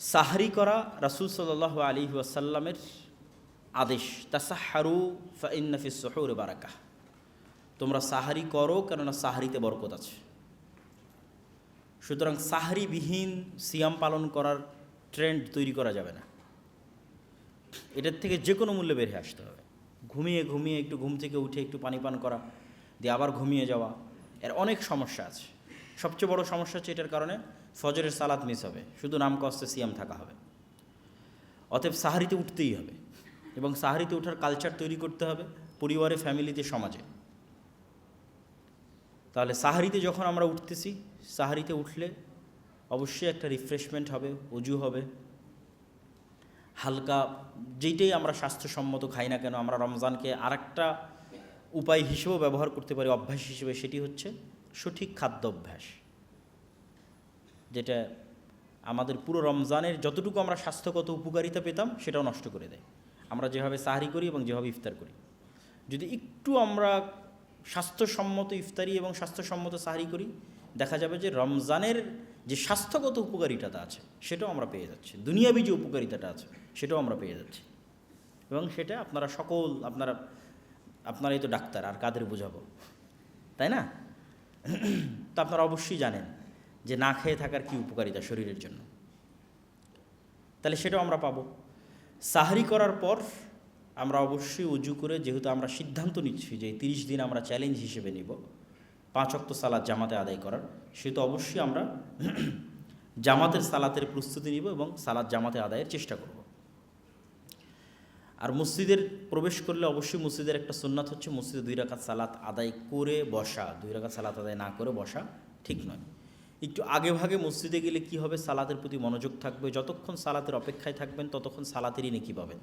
সাহারি করা রাসুল সাল আলী ওয়াসাল্লামের আদেশ তাসাহারু ফাইন্নাফি সহর বারাকা তোমরা সাহারি করো কেননা সাহারিতে বরকত আছে। সুতরাং সাহারিবিহীন সিয়াম পালন করার ট্রেন্ড তৈরি করা যাবে না। এটার থেকে যে কোনো মূল্যে বের হয়ে আসতে হবে। ঘুমিয়ে ঘুমিয়ে একটু ঘুম থেকে উঠে একটু পানি পান করা, দিয়ে আবার ঘুমিয়ে যাওয়া, এর অনেক সমস্যা আছে। সবচেয়ে বড় সমস্যা হচ্ছে এটার কারণে ফজরের সালাদ মিস হবে, শুধু নাম কষ্টে সিয়াম থাকা হবে। অতএব সাহারিতে উঠতেই হবে এবং সাহারিতে ওঠার কালচার তৈরি করতে হবে পরিবারে ফ্যামিলিতে সমাজে। তাহলে সাহারিতে যখন আমরা উঠতেছি, সাহারিতে উঠলে অবশ্যই একটা রিফ্রেশমেন্ট হবে উজু হবে। হালকা যেইটাই আমরা স্বাস্থ্যসম্মত খাই না কেন, আমরা রমজানকে আরেকটা উপায় হিসেবেও ব্যবহার করতে পারি, অভ্যাস হিসেবে, সেটি হচ্ছে সঠিক খাদ্য অভ্যাস যেটা আমাদের পুরো রমজানের যতটুকু আমরা স্বাস্থ্যগত উপকারিতা পেতাম, সেটাও নষ্ট করে দেয়। আমরা যেভাবে সাহারি করি এবং যেভাবে ইফতার করি। যদি একটু আমরা স্বাস্থ্যসম্মত ইফতারি এবং স্বাস্থ্যসম্মত সাহারি করি, দেখা যাবে যে রমজানের যে স্বাস্থ্যগত উপকারিতাটা আছে, সেটাও আমরা পেয়ে যাচ্ছি। দুনিয়াবি যে উপকারিতাটা আছে, সেটাও আমরা পেয়ে যাচ্ছি। এবং সেটা আপনারা সকল, আপনারা, আপনারাই তো ডাক্তার, আর কাদের বোঝাবো? তাই না? তা আপনারা অবশ্যই জানেন। যে না খেয়ে থাকার কি উপকারিতা শরীরের জন্য? তাহলে সেটাও আমরা পাবো। সাহারি করার পর আমরা অবশ্যই উজু করে, যেহেতু আমরা সিদ্ধান্ত নিচ্ছি যে তিরিশ দিন আমরা চ্যালেঞ্জ হিসেবে নিব, পাঁচ অক্ত সালাদ জামাতে আদায় করার, সেহেতু অবশ্যই আমরা জামাতের সালাতের প্রস্তুতি নিব এবং সালাদ জামাতে আদায়ের চেষ্টা করব। আর মসজিদের প্রবেশ করলে অবশ্যই মসজিদের একটা সুন্নাত হচ্ছে মসজিদে দুই রাকাত সালাত আদায় করে বসা। দুই রাকাত সালাত আদায় না করে বসা ঠিক নয়। একটু আগে ভাগে মসজিদে গেলে কি হবে? সালাতের প্রতি মনোযোগ থাকবে। যতক্ষণ সালাতের অপেক্ষায় থাকবেন, ততক্ষণ সালাতেরই নেকি পাবেন।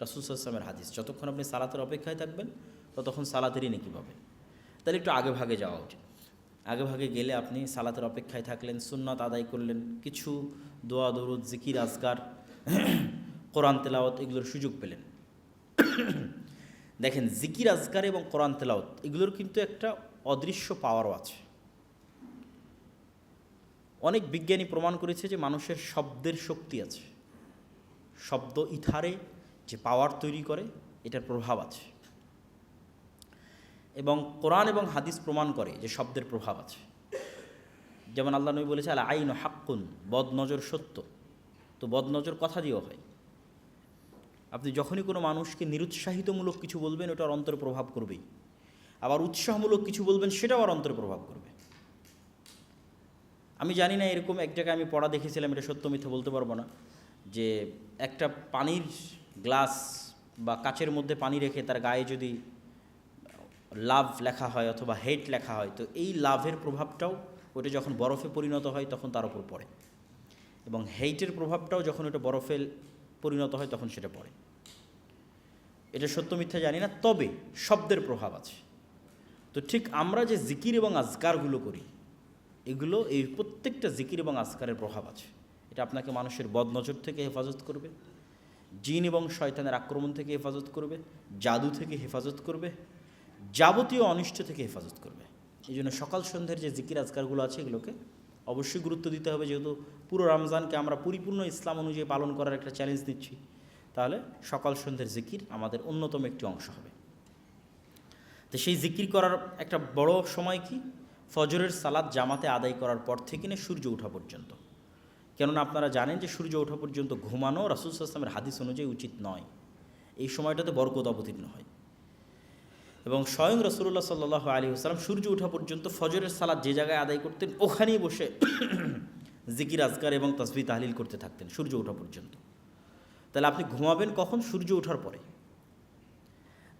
রাসুসাল্লামের হাদিস, যতক্ষণ আপনি সালাতের অপেক্ষায় থাকবেন, ততক্ষণ সালাতেরই নেকি পাবেন। তাহলে একটু আগে ভাগে যাওয়া উচিত। আগে ভাগে গেলে আপনি সালাতের অপেক্ষায় থাকলেন, সুন্নত আদায় করলেন, কিছু দোয়া, দরুদ, জিকির আজগার কোরআন তেলাওয়াত এগুলোর সুযোগ পেলেন। দেখেন, জিকির আজগার এবং কোরআন তেলাওয়াত এগুলোর কিন্তু একটা অদৃশ্য পাওয়ারও আছে। অনেক বিজ্ঞানী প্রমাণ করেছে যে মানুষের শব্দের শক্তি আছে। শব্দ ইথারে যে পাওয়ার তৈরি করে, এটার প্রভাব আছে। এবং কোরআন এবং হাদিস প্রমাণ করে যে শব্দের প্রভাব আছে। যেমন আল্লাহ নবী বলেছে, আল আইন হাক্কুন, বদনজর সত্য। তো বদনজর কথা দিয়েও হয়। আপনি যখনই কোনো মানুষকে নিরুৎসাহিতমূলক কিছু বলবেন, ওটার অন্তরে প্রভাব করবেই। আবার উৎসাহমূলক কিছু বলবেন, সেটাও আর অন্তরে প্রভাব করবে। আমি জানি না এরকম এক জায়গায় আমি পড়া দেখেছিলাম, এটা সত্য মিথ্যে বলতে পারব না, যে একটা পানির গ্লাস বা কাচের মধ্যে পানি রেখে তার গায়ে যদি লাভ লেখা হয় অথবা হেট লেখা হয়, তো এই লাভের প্রভাবটাও ওটা যখন বরফে পরিণত হয় তখন তার উপর পড়ে এবং হেইটের প্রভাবটাও যখন ওটা বরফে পরিণত হয় তখন সেটা পড়ে। এটা সত্য মিথ্যা জানি না, তবে শব্দের প্রভাব আছে। তো ঠিক আমরা যে জিকির এবং আজকারগুলো করি এগুলো এই প্রত্যেকটা জিকির এবং আজকারের প্রভাব আছে। এটা আপনাকে মানুষের বদনজর থেকে হেফাজত করবে, জিন এবং শয়তানের আক্রমণ থেকে হেফাজত করবে, জাদু থেকে হেফাজত করবে, যাবতীয় অনিষ্ট থেকে হেফাজত করবে। এই জন্য সকাল সন্ধ্যের যে জিকির আজকারগুলো আছে এগুলোকে অবশ্যই গুরুত্ব দিতে হবে। যেহেতু পুরো রমজানকে আমরা পরিপূর্ণ ইসলাম অনুযায়ী পালন করার একটা চ্যালেঞ্জ দিচ্ছি, তাহলে সকাল সন্ধ্যের জিকির আমাদের অন্যতম একটি অংশ হবে। তো সেই জিকির করার একটা বড় সময় কি? ফজরের সালাদ জামাতে আদায় করার পর থেকে নিয়ে সূর্য ওঠা পর্যন্ত। কেননা আপনারা জানেন যে সূর্য ওঠা পর্যন্ত ঘুমানো রাসুল আসলামের হাদিস অনুযায়ী উচিত নয়। এই সময়টাতে বরকত অবতীর্ণ হয়। এবং স্বয়ং রসুল্লাহ সাল্লাহ আলী আসসালাম সূর্য ওঠা পর্যন্ত ফজরের সালাদ যে জায়গায় আদায় করতেন, ওখানেই বসে জিকির আজগার এবং তসবি তাহলিল করতে থাকতেন সূর্য ওঠা পর্যন্ত। তাহলে আপনি ঘুমাবেন কখন? সূর্য ওঠার পরে।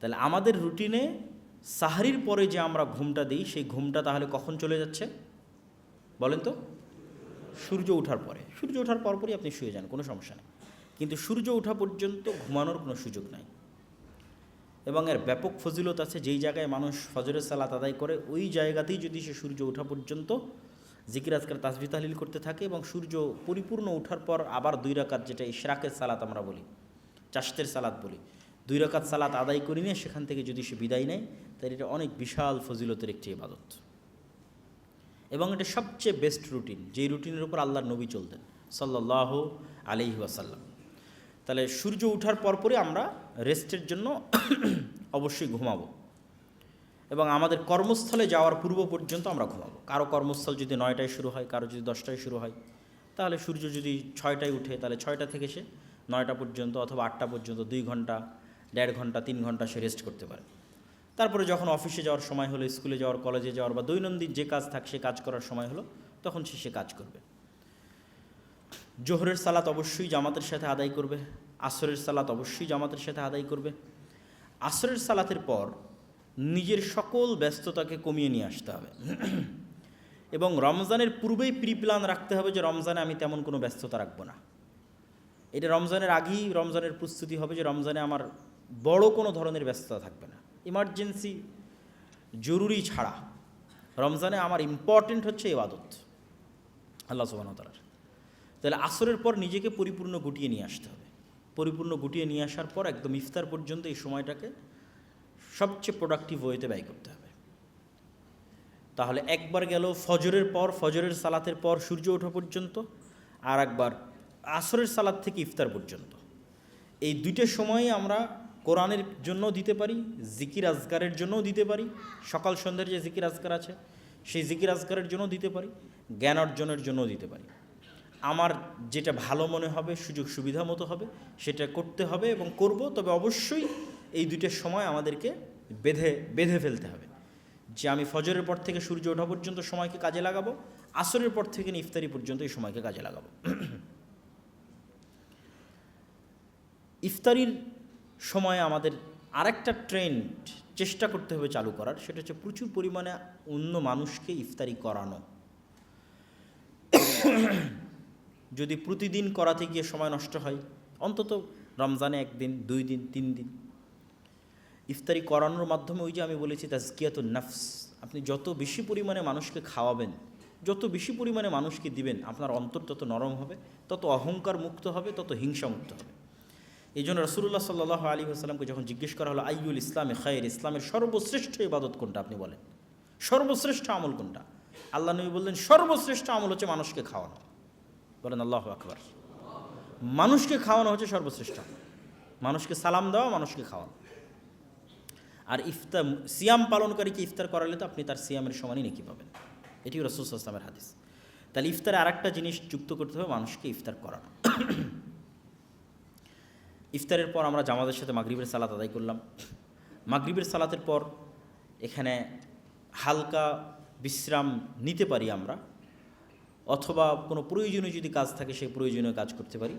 তাহলে আমাদের রুটিনে সাহারির পরে যে আমরা ঘুমটা দিই, সেই ঘুমটা তাহলে কখন চলে যাচ্ছে? বলেন তো। সূর্য ওঠার পরে। সূর্য ওঠার পরপরই আপনি শুয়ে যান, কোনো সমস্যা নেই। কিন্তু সূর্য ওঠা পর্যন্ত ঘুমানোর কোনো সুযোগ নাই। এবং এর ব্যাপক ফজিলত আছে, যেই জায়গায় মানুষ ফজরের সালাত আদায় করে, ওই জায়গাতেই যদি সে সূর্য ওঠা পর্যন্ত জিকির আজকাল তাসবি তাহলিল করতে থাকে এবং সূর্য পরিপূর্ণ ওঠার পর আবার দুই রাকাত, যেটা ইশরাকের সালাত আমরা বলি, চাষতের সালাত বলি দুই রকাত সালাত আদায় করে নিয়ে সেখান থেকে যদি সে বিদায় নেয়, তাহলে এটা অনেক বিশাল ফজিলতের একটি ইবাদত। এবং এটা সবচেয়ে বেস্ট রুটিন যেই রুটিনের উপর আল্লাহর নবী চলতেন সাল্লাহ আলিহি ওয়াসাল্লাম। তাহলে সূর্য ওঠার পরপরই আমরা রেস্টের জন্য অবশ্যই ঘুমাবো। এবং আমাদের কর্মস্থলে যাওয়ার পূর্ব পর্যন্ত আমরা ঘুমাবো। কারও কর্মস্থল যদি নয়টায় শুরু হয়, কারও যদি দশটায় শুরু হয়, তাহলে সূর্য যদি ছয়টায় উঠে, তাহলে ছয়টা থেকে সে নয়টা পর্যন্ত অথবা আটটা পর্যন্ত, দুই ঘণ্টা দেড় ঘণ্টা, তিন ঘণ্টা সে রেস্ট করতে পারে। তারপরে যখন অফিসে যাওয়ার সময় হলো স্কুলে যাওয়ার কলেজে যাওয়ার বা দৈনন্দিন যে কাজ থাক, সে কাজ করার সময় হলো, তখন সে সে কাজ করবে। জোহরের সালাত অবশ্যই জামাতের সাথে আদায় করবে, আসরের সালাত অবশ্যই জামাতের সাথে আদায় করবে। আসরের সালাতের পর নিজের সকল ব্যস্ততাকে কমিয়ে নিয়ে আসতে হবে। এবং রমজানের পূর্বেই প্রি প্ল্যান রাখতে হবে যে রমজানে আমি তেমন কোনো ব্যস্ততা রাখব না। এটা রমজানের আগেই, রমজানের প্রস্তুতি হবে যে রমজানে আমার বড় কোনো ধরনের ব্যস্ততা থাকবে না। ইমার্জেন্সি জরুরি ছাড়া। রমজানে আমার ইম্পর্টেন্ট হচ্ছে এবাদত আল্লাহ সুবাহতালার তাহলে আসরের পর নিজেকে পরিপূর্ণ গুটিয়ে নিয়ে আসতে হবে। পরিপূর্ণ গুটিয়ে নিয়ে আসার পর একদম ইফতার পর্যন্ত এই সময়টাকে সবচেয়ে প্রোডাক্টিভ ওয়েতে ব্যয় করতে হবে। তাহলে একবার গেল ফজরের পর, ফজরের সালাতের পর সূর্য ওঠা পর্যন্ত আর একবার আসরের সালাত থেকে ইফতার পর্যন্ত। এই দুইটা সময়ে আমরা কোরআনের জন্য দিতে পারি, জিকির আজগারের জন্যও দিতে পারি, সকাল সন্ধ্যার যে জিকির আজগার আছে, সেই জিকির আজগারের জন্য দিতে পারি, জ্ঞান অর্জনের জন্যও দিতে পারি। আমার যেটা ভালো মনে হবে, সুযোগ সুবিধা মতো হবে, সেটা করতে হবে এবং করব, তবে অবশ্যই এই দুইটার সময় আমাদেরকে বেঁধে বেঁধে ফেলতে হবে। যে আমি ফজরের পর থেকে সূর্য ওঠা পর্যন্ত সময়কে কাজে লাগাবো, আসরের পর থেকে ইফতারি পর্যন্ত এই সময়কে কাজে লাগাবো। ইফতারির সময় আমাদের আরেকটা ট্রেন্ড চেষ্টা করতে হবে চালু করার, সেটা হচ্ছে প্রচুর পরিমাণে অন্য মানুষকে ইফতারি করানো। যদি প্রতিদিন করাতে গিয়ে সময় নষ্ট হয়, অন্তত রমজানে একদিন, দুই দিন, তিন দিন। ইফতারি করানোর মাধ্যমে ওই যে আমি বলেছি তাজকিয়াত নাফস, আপনি যত বেশি পরিমাণে মানুষকে খাওয়াবেন, যত বেশি পরিমাণে মানুষকে দিবেন, আপনার অন্তর তত নরম হবে, তত অহংকার মুক্ত হবে, তত হিংসা মুক্ত হবে। এই জন্য রসুল্লাহ সাল্লাহ আলী আসসালামকে যখন জিজ্ঞেস করা হলো আইউল ইসলামে খায়ের? ইসলামের সর্বশ্রেষ্ঠ ইবাদত কোনটা আপনি বলেন? সর্বশ্রেষ্ঠ আমল কোনটা? আল্লাহ নবী বললেন, সর্বশ্রেষ্ঠ আমল হচ্ছে মানুষকে খাওয়ানো। বলেন, আল্লাহ আকবর। মানুষকে খাওয়ানো হচ্ছে সর্বশ্রেষ্ঠ। মানুষকে সালাম দেওয়া, মানুষকে খাওয়ানো। আর ইফতার সিয়াম পালনকারীকে ইফতার করালে তো আপনি তার সিয়ামের সমানই নাকি পাবেন। এটি রসুল ইসলামের হাদিস। তাহলে ইফতারে আর একটা জিনিস যুক্ত করতে হবে, মানুষকে ইফতার করানো। ইফতারের পর আমরা জামাতের সাথে মাগরিবের সালাত আদায় করলাম। মাগরিবের সালাতের পর এখানে হালকা বিশ্রাম নিতে পারি আমরা, অথবা কোনো প্রয়োজনীয় যদি কাজ থাকে, সেই প্রয়োজনীয় কাজ করতে পারি।